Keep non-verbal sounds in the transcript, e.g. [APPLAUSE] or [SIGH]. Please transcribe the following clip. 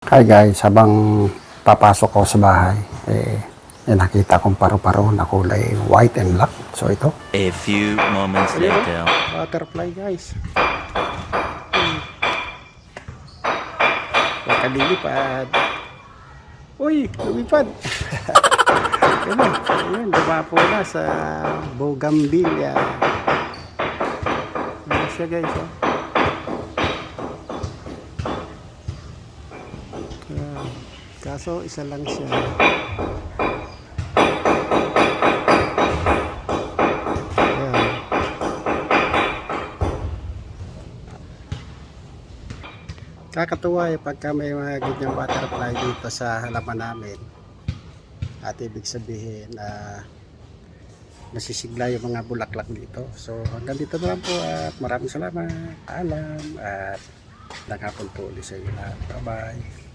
Hi guys, habang papasok ako sa bahay, eh, eh nakita kong paru-paro na kulay white and black. So ito, A few moments later. butterfly guys. Hmm. Nakalilipad. Uy, lumipad. [LAUGHS] Ayun, ayun, dumapo na sa Bougainvillea. Ano siya guys, oh. Kaso isa lang siya. Ayan. Kakatuwa eh pagka may mga ganyang butterfly dito sa halaman namin. At ibig sabihin na nasisigla yung mga bulaklak dito. So hanggang dito na lang po at maraming salamat. Alam at nakapon po sa inyo lahat. Bye bye.